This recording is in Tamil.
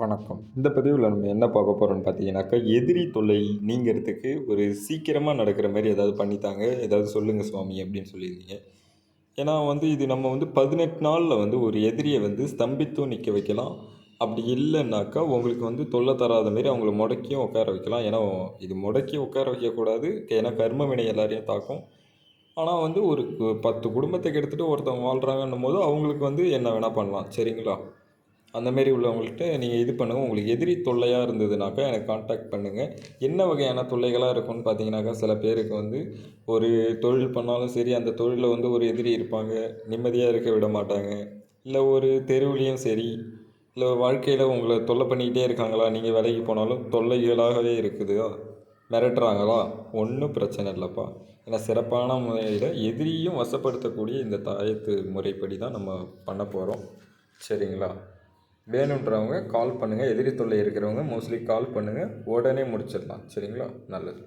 வணக்கம். இந்த பதிவில் நம்ம என்ன பார்க்க போகிறோம்னு பார்த்தீங்கன்னாக்கா எதிரி தொல்லை நீங்கிறதுக்கு ஒரு சீக்கிரமாக நடக்கிற மாதிரி ஏதாவது பண்ணித்தாங்க ஏதாவது சொல்லுங்கள் சுவாமி அப்படின்னு சொல்லியிருந்தீங்க. ஏன்னா வந்து இது நம்ம வந்து பதினெட்டு நாளில் வந்து ஒரு எதிரியை வந்து ஸ்தம்பித்தும் நிற்க வைக்கலாம். அப்படி இல்லைன்னாக்கா உங்களுக்கு வந்து தொல்லை தராத மாரி அவங்கள முடக்கியும் உட்கார வைக்கலாம். ஏன்னா இது முடக்கி உட்கார வைக்கக்கூடாது. ஏன்னா கர்ம வினை எல்லாரையும் தாக்கும். ஆனால் வந்து ஒரு பத்து குடும்பத்தை கெடுத்துட்டு ஒருத்தவங்க வாழ்கிறாங்கன்னும் போது அவங்களுக்கு வந்து என்ன வேணால் பண்ணலாம். சரிங்களா? அந்த மாரி உள்ளவங்கள்ட்ட நீங்கள் இது பண்ணுங்கள் உங்களுக்கு எதிரி தொல்லையாக இருந்ததுனாக்கா எனக்கு காண்டாக்ட் பண்ணுங்கள் என்ன வகையான தொல்லைகளாக இருக்கும்னு பார்த்தீங்கன்னாக்கா சில பேருக்கு வந்து ஒரு தொழில் பண்ணாலும் சரி அந்த தொழிலில் வந்து ஒரு எதிரி இருப்பாங்க. நிம்மதியாக இருக்க விட மாட்டாங்க. இல்லை ஒரு தெருவுலேயும் சரி இல்லை வாழ்க்கையில் உங்களை தொல்லை பண்ணிக்கிட்டே இருக்காங்களா நீங்கள் வேலைக்கு போனாலும் தொல்லைகளாகவே இருக்குதா. மிரட்டுறாங்களா? ஒன்றும் பிரச்சனை இல்லைப்பா. ஏன்னா சிறப்பான முறையில் எதிரியும் வசப்படுத்தக்கூடிய இந்த தாயத்து முறைப்படி தான் நம்ம பண்ண போகிறோம் சரிங்களா? வேணுன்றவங்க கால் பண்ணுங்கள் எதிரி தொல்லை இருக்கிறவங்க மோஸ்ட்லி கால் பண்ணுங்கள் உடனே முடிச்சிடலாம். சரிங்களா? நல்லது.